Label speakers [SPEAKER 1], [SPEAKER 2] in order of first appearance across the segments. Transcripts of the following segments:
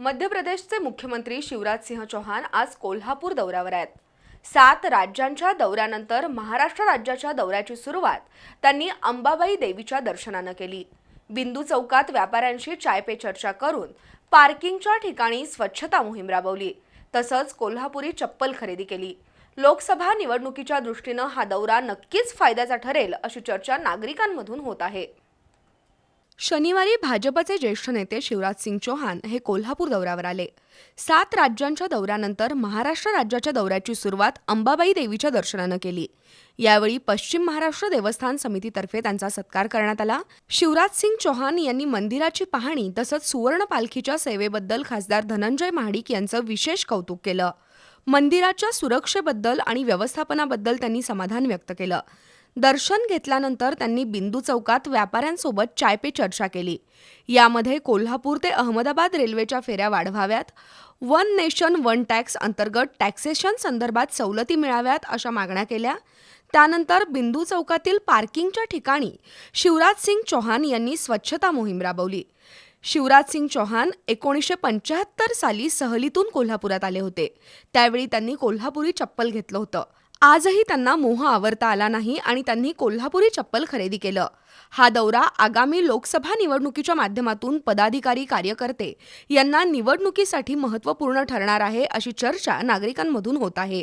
[SPEAKER 1] मध्य प्रदेशचे मुख्यमंत्री शिवराज सिंह चौहान आज कोल्हापूर दौऱ्यावर आहेत. सात राज्यांच्या दौऱ्यानंतर महाराष्ट्र राज्याच्या दौऱ्याची सुरुवात त्यांनी अंबाबाई देवीच्या दर्शनानं केली. बिंदू चौकात व्यापाऱ्यांशी चाय पे चर्चा करून पार्किंगच्या ठिकाणी स्वच्छता मोहीम राबवली. तसंच कोल्हापुरी चप्पल खरेदी केली. लोकसभा निवडणुकीच्या दृष्टीनं हा दौरा नक्कीच फायद्याचा ठरेल अशी चर्चा नागरिकांमधून होत आहे. शनिवारी भाजपचे ज्येष्ठ नेते शिवराज सिंग चौहान हे कोल्हापूर दौऱ्यावर आले. सात राज्यांच्या दौऱ्यानंतर महाराष्ट्र राज्याच्या दौऱ्याची सुरुवात अंबाबाई देवीच्या दर्शनानं केली. यावेळी पश्चिम महाराष्ट्र देवस्थान समितीतर्फे त्यांचा सत्कार करण्यात आला. शिवराज सिंग चौहान यांनी मंदिराची पाहणी तसंच सुवर्ण पालखीच्या सेवेबद्दल खासदार धनंजय महाडिक यांचं विशेष कौतुक केलं. मंदिराच्या सुरक्षेबद्दल आणि व्यवस्थापनाबद्दल त्यांनी समाधान व्यक्त केलं. दर्शन घेतल्यानंतर त्यांनी बिंदू चौकात व्यापाऱ्यांसोबत चाय पे चर्चा केली. यामध्ये कोल्हापूर ते अहमदाबाद रेल्वेच्या फेऱ्या वाढवाव्यात. वन नेशन वन टॅक्स अंतर्गत टॅक्सेशन संदर्भात सवलती मिळाव्यात अशा मागण्या केल्या. त्यानंतर बिंदू चौकातील पार्किंगच्या ठिकाणी शिवराज सिंग चौहान यांनी स्वच्छता मोहीम राबवली. शिवराज सिंग चौहान एकोणीसशे पंच्याहत्तर साली सहलीतून कोल्हापुरात आले होते. त्यावेळी त्यांनी कोल्हापुरी चप्पल घेतलं होतं. आजही त्यांना मोह आवरता आला नाही आणि त्यांनी कोल्हापुरी चप्पल खरेदी केलं. हा दौरा आगामी लोकसभा निवडणुकीच्या माध्यमातून पदाधिकारी कार्यकर्ते यांना निवडणुकीसाठी महत्त्वपूर्ण ठरणार आहे अशी चर्चा नागरिकांमधून होत आहे.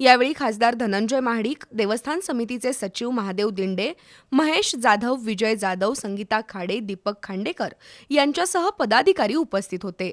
[SPEAKER 1] यावेळी खासदार धनंजय महाडिक देवस्थान समितीचे सचिव महादेव दिंडे महेश जाधव विजय जाधव संगीता खाडे दीपक खांडेकर यांच्यासह पदाधिकारी उपस्थित होते.